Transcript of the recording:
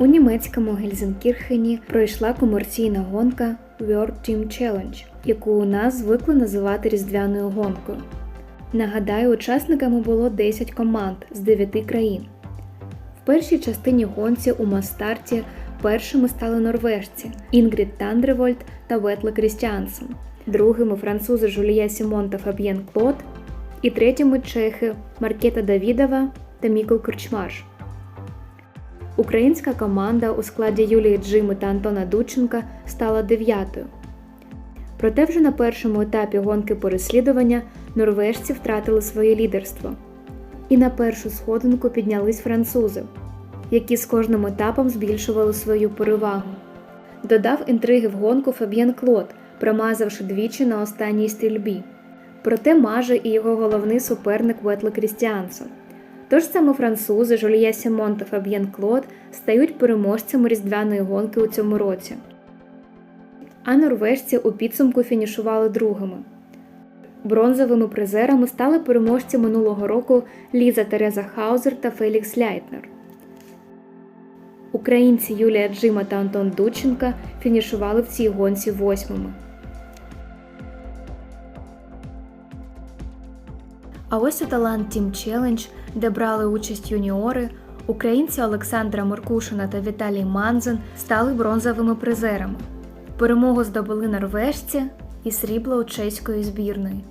У німецькому Гельзенкірхені пройшла комерційна гонка World Team Challenge, яку у нас звикли називати різдвяною гонкою. Нагадаю, учасниками було 10 команд з 9 країн. В першій частині гонці у Мастарті першими стали норвежці Інгрід Тандревольд та Ветле Крістіансен, другими французи Жулія Сімон та Фаб'єн Клод, і третіми чехи Маркета Давідова та Мікол Корчмаш. Українська команда у складі Юлії Джими та Антона Дученка стала дев'ятою. Проте вже на першому етапі гонки переслідування норвежці втратили своє лідерство. І на першу сходинку піднялись французи, які з кожним етапом збільшували свою перевагу. Додав інтриги в гонку Фаб'єн Клод, промазавши двічі на останній стрільбі. Проте маже і його головний суперник Ветле Крістіансон. Тож саме французи Жолія Сімон та Фаб'єн Клод стають переможцями різдвяної гонки у цьому році. А норвежці у підсумку фінішували другими. Бронзовими призерами стали переможці минулого року Ліза Тереза Хаузер та Фелікс Ляйтнер. Українці Юлія Джима та Антон Дученка фінішували в цій гонці восьмими. А ось і талант Team Challenge, де брали участь юніори, українці Олександра Меркушина та Віталій Манзен стали бронзовими призерами. Перемогу здобули норвежці і срібло у чеської збірної.